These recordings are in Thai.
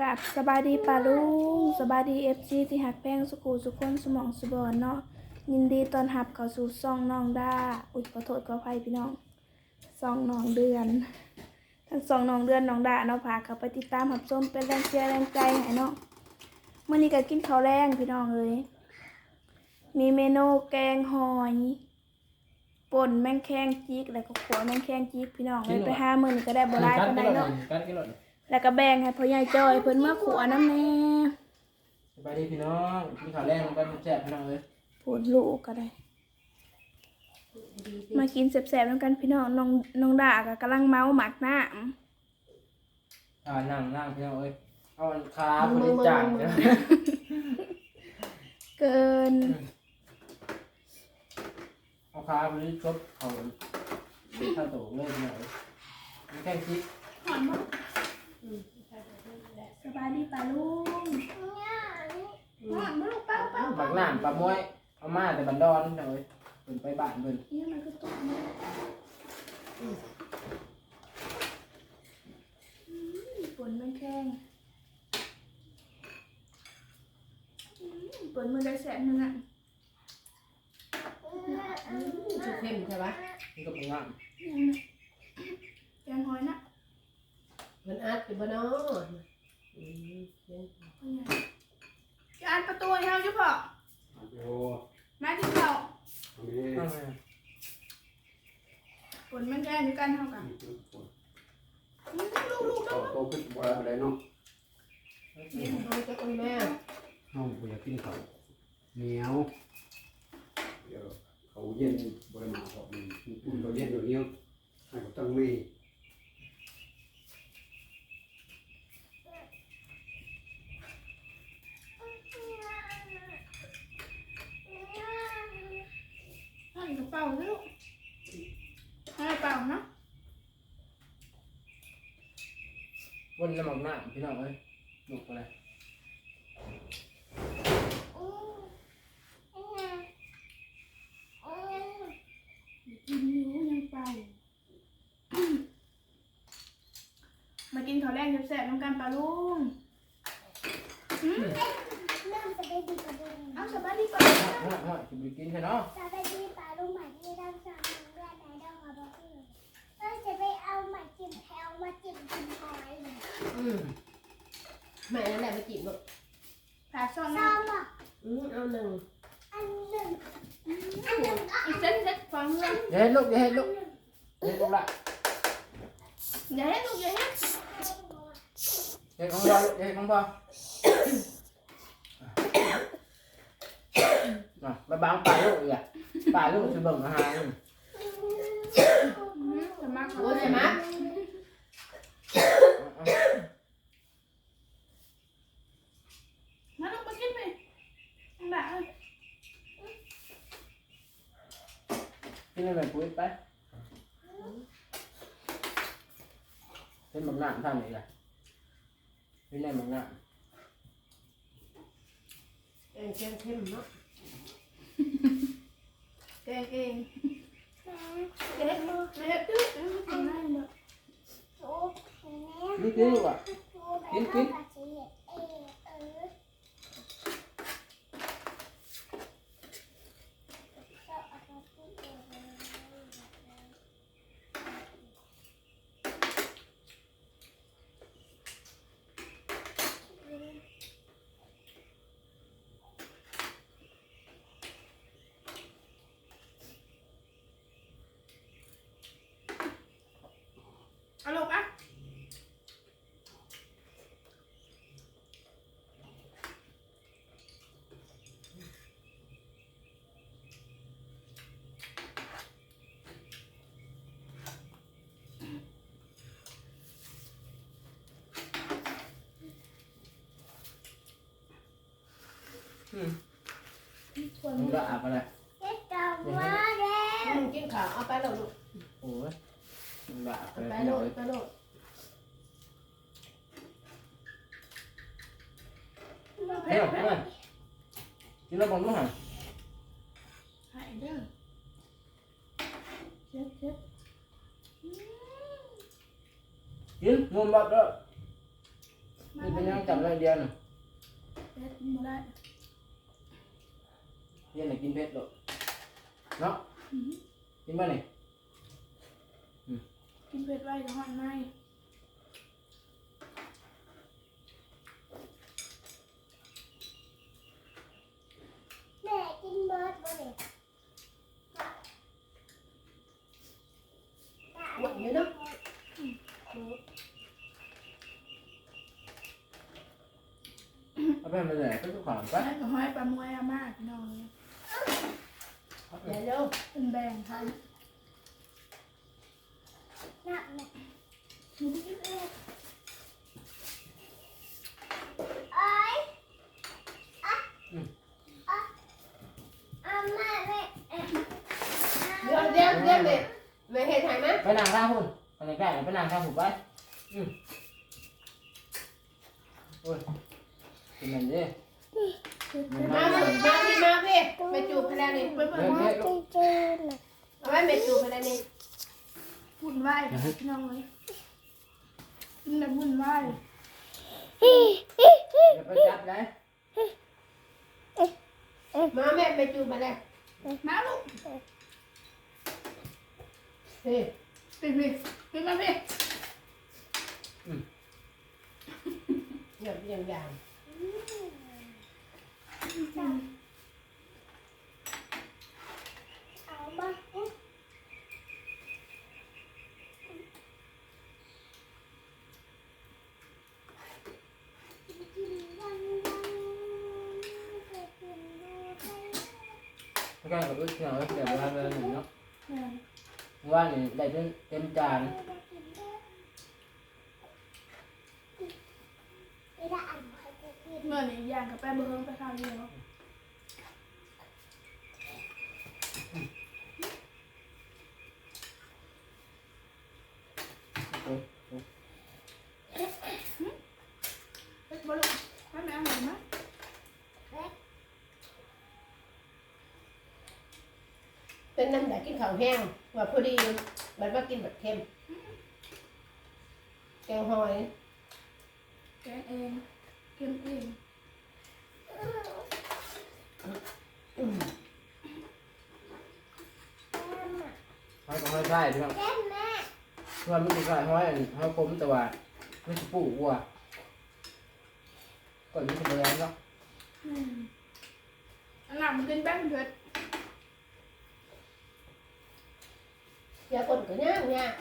กับสบายดีปาลุงสบายดีเอฟซีที่หักแป้งสุกูสุคนสมองสบอนเนาะยินดีตอนรับเข้าสู่ซ่องน้องด้าอุ้ยขอโทษขออภัยพี่น้องซ่องน้องเดือนทั้งสองน้องเดือนน้องดาเนาะพาเขาไปติดตามหับชมเป็นแรงเชียร์แรงใจให้เนาะเมื่อนี้ก็กินข้าวแรงพี่น้องเลยมีเมนูแกงหอยป่นแมงแคงจิกแล้วก็ขัวแมงแคงจิกพี่น้องเลยไปห้าหมื้อนี่ก็ได้บ่หลายปานใดเนาะ แล้วก็แบ่งให้พ่อใหญ่จอยเพิ่นเมื่อขัวน้ำแน่สบายดีพี่น้องกินข้าวแรงมันก็แซ่บพี่น้องเลยพูดลูกก็ได้ มากินแซ่บๆน้ำกันพี่น้องน้องน้องดาก็กำลังเมาหมักน้อ่านั่งนั่งพี่น้องเอ้ยเอาขาคนนี้จานจ้ะำเกินเอาขาคนนี้ชบเขาข้าวโตเลยพี่น้องเอ้ยมันแค่คิด สบายดีป่าลุงหอนมาลูกเป้าเป้า บักหนามปลามวยเอามาแต่บันดอนพี่น้องเอ้ยเพิ่นไปบ้านเพิ่น เนี่ยมันก็ตกมาฝนมันแข้งอืมฝนมือได้แสนหนึ่งอ่ะ ชุดเข้มใช่ปะ นี่ก็บักหนาม ยังไงแกงหอยนะ มันอัดอยู่บนน้ออืมเขียนจะอ่านประตูให้เราอยู่พอโอ้มาที่เขานี่นั่งเลยฝนมันแข้งอยู่กันเท่ากันอืมลูกลูกโตลูกโตขึ้นบ่ได้บ่ได้เนาะเอาจะคุยแม่น้องบ่อยากกินข้าวเหนียวเดี๋ยวเขาเย็นบ่ได้มาเพราะมันอุ่นเขาเย็นอยู่เนี้ยให้เขาต้องมี ให้กระ เป๋าด้วยลูกให้กระเป๋าเนาะวนน้ำบักหนามพี่น้องเอ้ยลูกอะไรกินอยู่ยังเป่ามากินข้าวแรงแซ่บๆน้ำกันปลาลุงอืมเอาสบายดีก่อนฮะฮะจะไปกินใช่เนาะจะไปที่ป่าลุ อืมแม่นั่นแหละไปจีบลูก ผ่าซ่อน ซ้ นะ อมบอก อืมเอาหนึ่ง อันหนึ่งอันหนึ่งก็ อีกเซ็ตเซ็ตฟังเลย อย่าให้ลูกอย่าให้ลูกอย่าให้ลูกละ อย่าให้ลูกอย่าให้ อย่าให้ของพ่อลูกอย่าให้ของพ่อน่ะมาบางป่าลูกอีกอ่ะป่าลูกจะเบิ่งอาหาร อืมสมัคร โอ้ยใช่ไห cá cái này là cuối tách cái mặt nạm thằng này là cái này mặt nạm. Em thêm thêm nữa cái cái cái hết mưa cái hết nước cái này nữa Đi cứu à? Kiếm kiếm เอาลูกอะอืมส่วนมึงก็อาบอะไรเฮ็ดดอกไม้แดงอืมกินข้าวเอาไปเลยลูก โอ้ย มึงก็อาบ เอา อะไร ไป พี่ เล น้อง ย เอ้ย ไปเลย เฮ้ยเฮ้ยกินแล้วบอกลูกหัน หายเด้อเช็ดเช็ด กินงมบัดเด้อ นี่เป็นยังจับเลยเดียวน่ะ เผ็ดบ่ได้ เย็นน่ะกินเผ็ดหรอกเนาะ อื้อหือ กินบ่นี่ กินเผ็ดไว้กับหอนในแม่กินเบิร์ดบ่เด็กหวานอยู่เนาะเอาไปมันเลยก็ทุกของไปให้กับห้อยปลามวยอามากพี่น้องเลยเดี๋ยวเร็วเป็นแบ่งค่ะ นับแม่ หนูกินเอง เอ้ยอะอะเอามาแม่เอ๊ะ เดี๋ยวเดี๋ยวเดี๋ยวแม่แม่เห็นถ่ายไหม ไปนั่งข้างหุ่นไป นั่งใกล้ไปนั่งข้างหุ่นไปอืมโอ้ยกินมันดิมันมามามามาพี่มาพี่ไปจูบพลังนี่เปิดเปิดเผ็ดมาเผ็ดลูกจืดๆน่ะเอาไว้ไปจูบพลังนี่หุ่นไหวค่ะพี่น้องเลยนแบบหุ่นไหวอย่าไปจับเลยมาแม่ไปจูบพลังมาลูกเฮ้ยปิดปิด ปิดมาพี่ หยดอย่างอย่าง เอามาอุ๊ยกินวันวันจะกินดูไป ไม่กล้ากับลูกเสียงเดี๋ยวเวลาเวลาหนึ่งเนาะ แม่ ว่านี่ได้เต็มเต็มจาน จะกินได้ไม่ได้อ่านใครจะกิน เมื่อนี้ย่างกับแป้เบิ้งไปข้าวเดียว เฮ็ดบ่ลูกให้แม่เห็นไหม เป็นน้ำแดกกินข้าวแห้ง ว่าพอดีบัดว่ากินแบบเค็มแกงหอยแกงเองเก็มเองอืมห้อยก็ห้อยใช่พี่น้องแม่แม่เพื่อนไม่ใช่ห้อยอันห้อยคมแต่ว่าไม่ใช่ปู่วัวก่อนไม่ใช่แรงเนาะอืมอันหลังมันกินแป้งเผ็ด dạ quần của nhá nha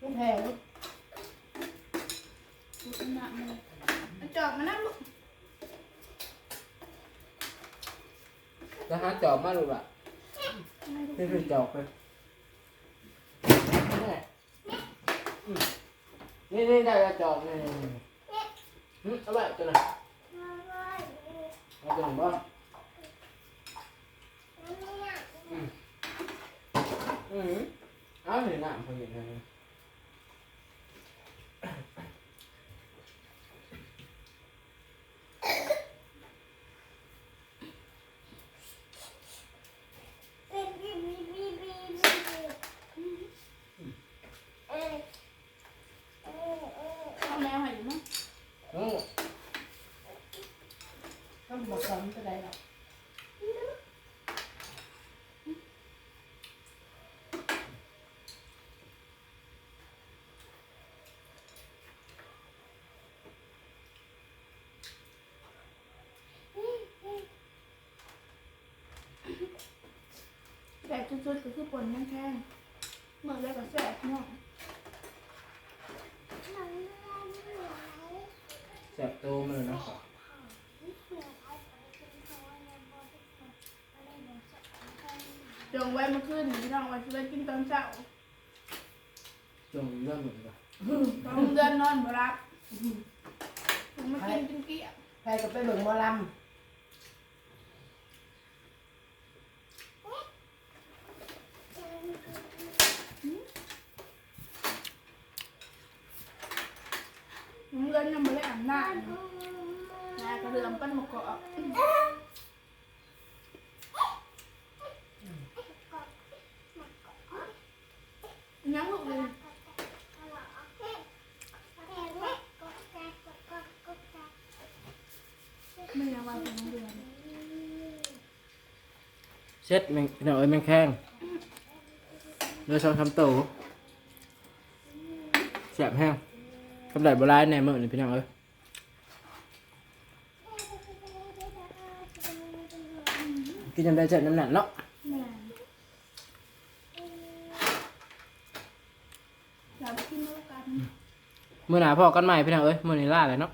không hề. Luôn chọn nó luôn nó hát chọn má luôn ạ cái gì chọn thôi đi đi đây là chọn ừ, này. Các bạn cho này. Cho này bông อืมเอาหนึ่งหน้าพอดีเนี่ยบีบีบีบีบีเออเออเออ เอาแมวให้อยู่มั้ง อืม ต้องบอกก่อนมันจะได้หรอก แต่สุดๆก็คือปนยังแพงเมื่อไรก็แสบเนาะหนังเรื่องเหนือไหนแสบตัวมันเลยเนาะเหนือไทยไปกินเขาในบ่อทุกคนอะไรบ่สักคนจงไว้เมื่อคืนพี่น้องไว้จะได้กินตอนเช้าจงเรื่องเหมือนกันตอนเดือนนอนบ่รับถึงมากินกินเกลี้ยงใครก็ไปเบิ่งหมอลน้ หน้าหน้ากระเดื่อมปั้นมะกอกยังลูกเลยไม่ระวังของเดือนเช็ดแมงหน่อยแมงแข้งเลยช้อนคำตู่แสบแห้งกำไรโบราณแน่เมื่อนี่พี่น้องเอ้ย กินจำได้เจ็ดน้ำหนักเนาะแม่เราไปกินลูกกันมื่อหนาพ่อกันใหม่พี่น้องเอ้ยมื่อนี้ล่าเลยเนาะ